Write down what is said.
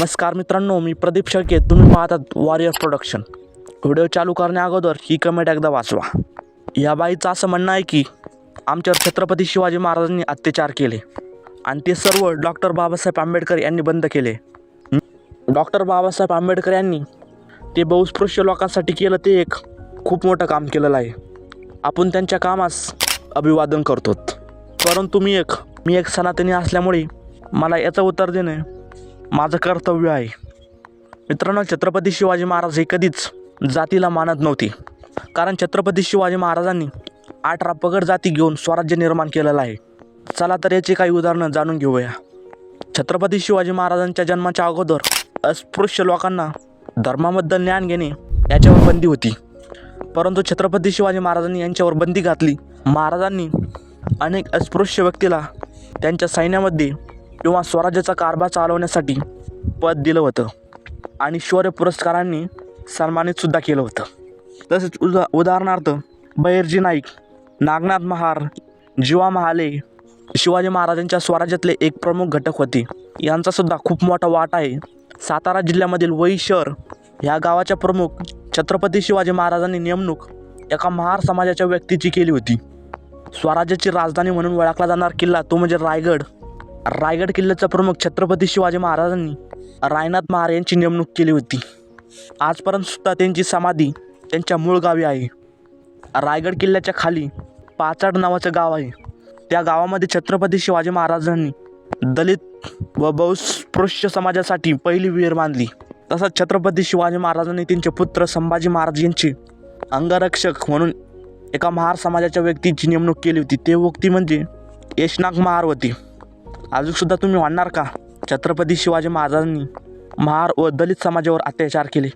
नमस्कार मित्रांनो मी प्रदीप शेळके. तुम्ही पाहतात वॉरियर प्रोडक्शन व्हिडिओ चालू करण्या अगोदर ही कमेंट एकदा वाचवा. या बाईचं असं म्हणणं आहे की आमच्यावर छत्रपती शिवाजी महाराजांनी अत्याचार केले. आणि ते सर्व डॉक्टर बाबासाहेब आंबेडकर यांनी बंद केले. डॉक्टर बाबासाहेब आंबेडकर यांनी ते बहुस्पृश्य लोकांसाठी केलं ते एक खूप मोठं काम केलेलं आहे. आपण त्यांच्या कामास अभिवादन करतो परंतु मी एक मी एक सनातनी असल्यामुळे मला याचं उत्तर देणे माझं कर्तव्य आहे. मित्रांनो छत्रपती शिवाजी महाराज हे कधीच जातीला मानत नव्हते. कारण छत्रपती शिवाजी महाराजांनी अठरा पगड जाती घेऊन स्वराज्य निर्माण केलेलं आहे. चला तर याची काही उदाहरणं जाणून घेऊया. छत्रपती शिवाजी महाराजांच्या जन्माच्या अगोदर अस्पृश्य लोकांना धर्माबद्दल ज्ञान घेणे याच्यावर बंदी होती. परंतु छत्रपती शिवाजी महाराजांनी यांच्यावर बंदी घातली. महाराजांनी अनेक अस्पृश्य व्यक्तीला त्यांच्या सैन्यामध्ये किंवा स्वराज्याचा कारभार चालवण्यासाठी पद दिलं होतं. आणि शौर्य पुरस्कारांनी सन्मानितसुद्धा केलं होतं. तसेच उदा उदाहरणार्थ बहिर्जी नाईक नागनाथ महार जीवा महाले शिवाजी महाराजांच्या स्वराज्यातले एक प्रमुख घटक होते. यांचासुद्धा खूप मोठा वाटा आहे. सातारा जिल्ह्यामधील वई शहर ह्या गावाच्या प्रमुख छत्रपती शिवाजी महाराजांनी नेमणूक एका महार समाजाच्या व्यक्तीची केली होती. स्वराज्याची राजधानी म्हणून ओळखला जाणार किल्ला तो म्हणजे रायगड. रायगड किल्ल्याचा प्रमुख छत्रपती शिवाजी महाराजांनी रायनाथ महार यांची नेमणूक केली होती. आजपर्यंत सुद्धा त्यांची समाधी त्यांच्या मूळ गावी आहे. रायगड किल्ल्याच्या खाली पाचाड नावाचं गाव आहे. त्या गावामध्ये छत्रपती शिवाजी महाराजांनी दलित व बहुस्पृश्य समाजासाठी पहिली विहीर बांधली. तसंच छत्रपती शिवाजी महाराजांनी त्यांचे पुत्र संभाजी महाराज यांचे अंगरक्षक म्हणून एका महार समाजाच्या व्यक्तीची नेमणूक केली होती. ते व्यक्ती म्हणजे यशनाग महार होती. अजूनसुद्धा तुम्ही म्हणणार का? छत्रपती शिवाजी महाराजांनी महार व दलित समाजावर अत्याचार केले.